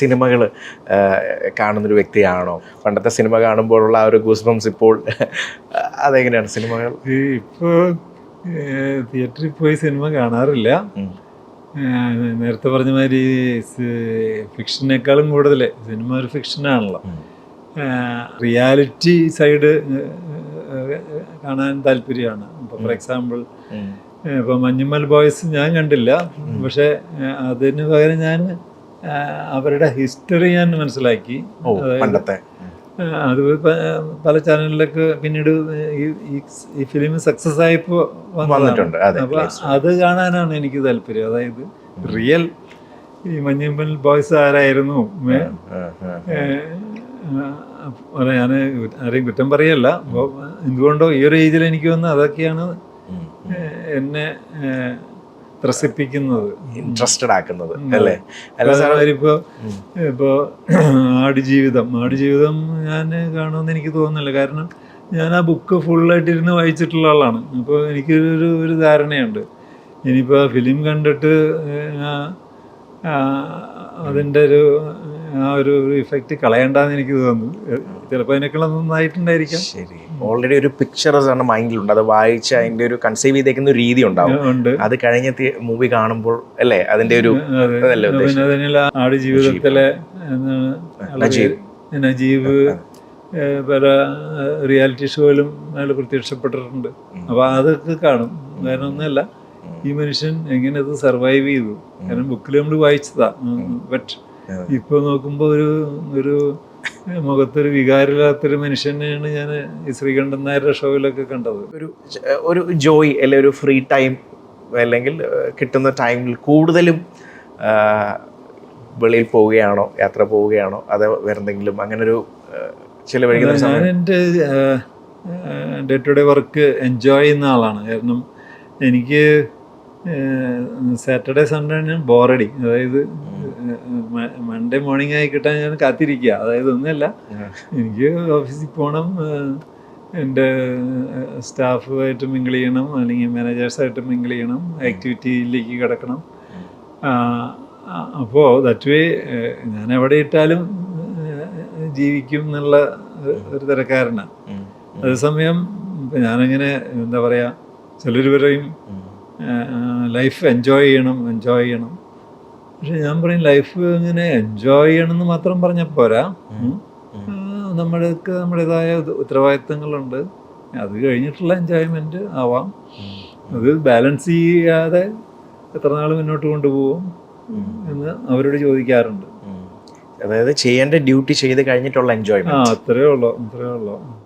സിനിമകൾ കാണുന്നൊരു വ്യക്തിയാണോ? പണ്ടത്തെ സിനിമ കാണുമ്പോഴുള്ള ആ ഒരു ഗൂസ്ബംസ് ഇപ്പോൾ അതെങ്ങനെയാണ് സിനിമകൾ? ഇപ്പോൾ തിയേറ്ററിൽ പോയി സിനിമ കാണാറില്ല. നേരത്തെ പറഞ്ഞ മാതിരി ഫിക്ഷനേക്കാളും കൂടുതൽ സിനിമ ഒരു ഫിക്ഷനാണല്ലോ. റിയാലിറ്റി സൈഡ് കാണാൻ താല്പര്യമാണ്. ഇപ്പോൾ ഫോർ എക്സാമ്പിൾ. ഇപ്പോൾ മഞ്ഞുമൽ ബോയ്സ് ഞാൻ കണ്ടില്ല. പക്ഷേ അതിന് പകരം ഞാൻ അവരുടെ ഹിസ്റ്ററി ഞാൻ മനസ്സിലാക്കി. പണ്ടത്തെ. അത് പല ചാനലിലൊക്കെ പിന്നീട് ഈ ഫിലിം സക്സസ് ആയപ്പോൾ വന്നിട്ടുണ്ട്. അതെ അപ്പൊ അത് കാണാനാണ് എനിക്ക് താല്പര്യം. അതായത് റിയൽ ഈ മഞ്ഞമ്പൽ ബോയ്സ് ആരായിരുന്നു. ഞാൻ ആരെയും കുറ്റം പറയല്ല. എന്തുകൊണ്ടോ ഈ ഒരു ഏജിൽ എനിക്ക് വന്ന് അതൊക്കെയാണ് എന്നെ ത്രസിപ്പിക്കുന്നത്. ഇൻട്രസ്റ്റഡ് ആക്കുന്നത് അല്ലേ? അല്ല സാർ ഇപ്പോ ഇപ്പോ ആടുജീവിതം. ആടുജീവിതം ഞാൻ കാണുമെന്ന് എനിക്ക് തോന്നുന്നില്ല. കാരണം ഞാൻ ആ ബുക്ക് ഫുള്ളായിട്ട് ഇരുന്ന് വായിച്ചിട്ടുള്ള ആളാണ്. അപ്പോൾ എനിക്കൊരു ഒരു ധാരണയുണ്ട്. ഇനിയിപ്പോൾ ആ ഫിലിം കണ്ടിട്ട് അതിന്റെ ഒരു ആ ഒരു ഇഫക്റ്റ് കളയണ്ടെന്ന് എനിക്ക് തോന്നുന്നു. ചിലപ്പോൾ അതിനേക്കാൾ നന്നായിട്ടുണ്ടായിരിക്കാം. ശരി. ഓൾറെഡി ഒരു പിക്ചർ ആണ് മൈൻഡിലുണ്ട് അത് വായിച്ച് അതിന്റെ ഒരു കൺസീവ് ചെയ്തേക്കുന്ന ഒരു രീതി ഉണ്ടാവും. ഉണ്ട്. അത് കഴിഞ്ഞ മൂവി കാണുമ്പോൾ അല്ലേ? അതിന്റെ ഒരു ആട് ജീവിതത്തിലെ. നജീബ്. പല റിയാലിറ്റി ഷോയിലും അയാൾ പ്രത്യക്ഷപ്പെട്ടിട്ടുണ്ട്. അപ്പോൾ അതൊക്കെ കാണും. വേറെ ഒന്നുമല്ല. ഈ മനുഷ്യൻ എങ്ങനെ അത് സർവൈവ് ചെയ്തു? കാരണം ബുക്കിൽ നമ്മൾ വായിച്ചതാ. ബട്ട് ഇപ്പോൾ നോക്കുമ്പോ ഒരു ഒരു മുഖത്തൊരു വികാരമില്ലാത്തൊരു മനുഷ്യനെയാണ് ഞാൻ ഈ ശ്രീകണ്ഠൻ നായരുടെ ഷോയിലൊക്കെ കണ്ടത്. ഒരു ഒരു ജോയ് അല്ലെ ഒരു ഫ്രീ ടൈം അല്ലെങ്കിൽ കിട്ടുന്ന ടൈമിൽ കൂടുതലും വെളിയിൽ പോവുകയാണോ യാത്ര പോവുകയാണോ അതോ വേറെ എന്തെങ്കിലും അങ്ങനെ ഒരു ചിലവഴിക്കുന്ന ഞാൻ എന്റെ day to day work enjoy ചെയ്യുന്ന ആളാണ്. കാരണം എനിക്ക് സാറ്റർഡേ സൺഡേ ഞാൻ ബോറടി. അതായത് മൺഡേ മോർണിംഗ് ആയി കിട്ടാൻ ഞാൻ കാത്തിരിക്കുക അതായത് ഒന്നുമല്ല എനിക്ക് ഓഫീസിൽ പോകണം എന്റെ സ്റ്റാഫുമായിട്ട് മിങ്കിൾ ചെയ്യണം അല്ലെങ്കിൽ മാനേജേഴ്സായിട്ട് മിങ്കിൾ ചെയ്യണം ആക്ടിവിറ്റിയിലേക്ക് കിടക്കണം. അപ്പോൾ ദറ്റ് വേ ഞാൻ എവിടെ ഇട്ടാലും ജീവിക്കും എന്നുള്ള ഒരു തരക്കാരനാണ് അതേസമയം ഞാനങ്ങനെ എന്താ പറയുക ചിലർ പറയും ലൈഫ് എൻജോയ് ചെയ്യണം എൻജോയ് ചെയ്യണം. പക്ഷെ ഞാൻ പറയും ലൈഫ് ഇങ്ങനെ എൻജോയ് ചെയ്യണം എന്ന് മാത്രം പറഞ്ഞ പോരാ. നമ്മൾക്ക് നമ്മുടേതായ ഉത്ത- ഉത്തരവാദിത്തങ്ങളുണ്ട്. അത് കഴിഞ്ഞിട്ടുള്ള എൻജോയ്മെന്റ് ആവാം. അത് ബാലൻസ് ചെയ്യാതെ എത്ര നാൾ മുന്നോട്ട് കൊണ്ടുപോകും എന്ന് അവരോട് ചോദിക്കാറുണ്ട്. അതായത് ചെയ്യേണ്ട ഡ്യൂട്ടി ചെയ്ത് കഴിഞ്ഞിട്ടുള്ള എൻജോയ്മെന്റ് ആ അത്രേ ഉള്ളൂ അത്രേ ഉള്ളൂ.